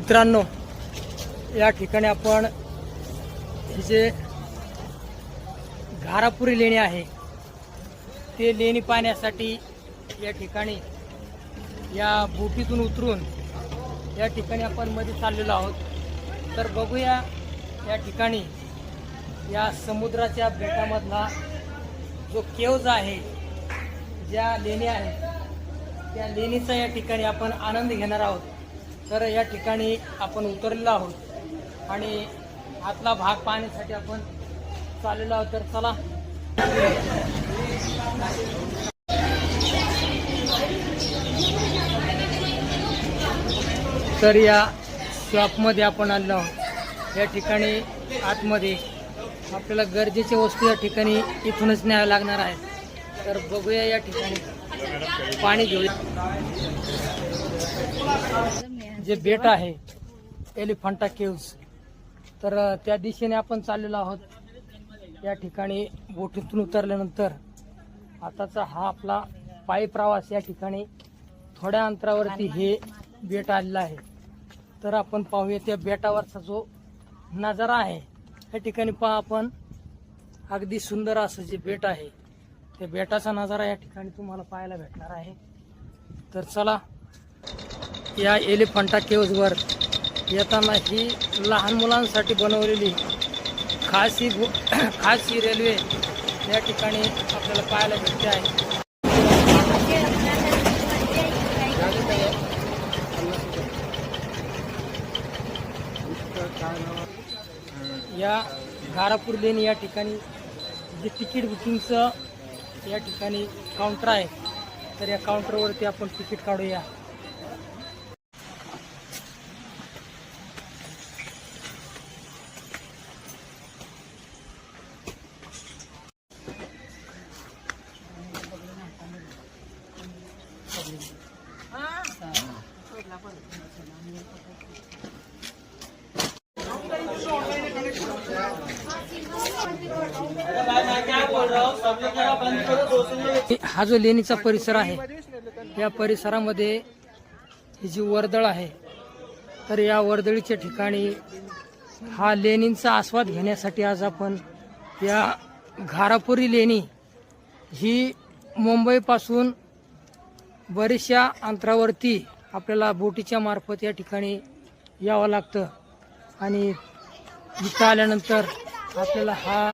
मित्रांनो या ठिकाणी आपण हे जे घारापुरी लेणी आहे ते लेणी पाहण्यासाठी या ठिकाणी या बोटीतून उतरून या ठिकाणी आपण मध्ये चाललेलो आहोत. तर बघूया या ठिकाणी या समुद्राच्या बेटामधला जो केवज आहे ज्या लेणी आहेत त्या लेणीचा या ठिकाणी आपण आनंद घेणार आहोत. तर या ठिकाणी आपण उतरलेलो आहोत. आणि आतला भाग पाहण्यासाठी आपण चाललेलो आहोत. तर चला. तर या शॉपमध्ये आपण आलेलो आहोत. या ठिकाणी आतमध्ये आपल्याला गरजेच्या वस्तू या ठिकाणी इथूनच न्याव्या लागणार आहेत. तर बघूया या ठिकाणी. पाणी घेऊया. जे बेट आहे एलिफंटा केव्स तर त्या दिशेने आपण चाललेलो आहोत. या ठिकाणी बोटीतून उतरल्यानंतर आताचा हा आपला पायी प्रवास या ठिकाणी थोड्या अंतरावरती हे बेट आलेलं आहे. तर आपण पाहूया त्या बेटावरचा जो नजारा आहे या ठिकाणी पहा आपण. अगदी सुंदर असं जे बेट आहे त्या बेटाचा नजारा या ठिकाणी तुम्हाला पाहायला भेटणार आहे. तर चला या एलिफंटा केव्जवर येताना ही लहान मुलांसाठी बनवलेली खास ही गो- खास ही रेल्वे या ठिकाणी आपल्याला पाहायला भेटते आहे. या घारापूर लेणी या ठिकाणी जे तिकीट बुकिंगचं या ठिकाणी काउंटर आहे. तर या काउंटरवरती आपण तिकीट काढूया. हा जो लेणीचा परिसर आहे या परिसरामध्ये ही जी वर्दळ आहे तर या वर्दळीच्या ठिकाणी हा लेणींचा आस्वाद घेण्यासाठी आज आपण या घारापुरी लेणी ही मुंबईपासून बऱ्याचशा अंतरावरती आपल्याला बोटीच्या मार्फत या ठिकाणी यावं लागतं. आणि इथं आल्यानंतर आपल्याला हा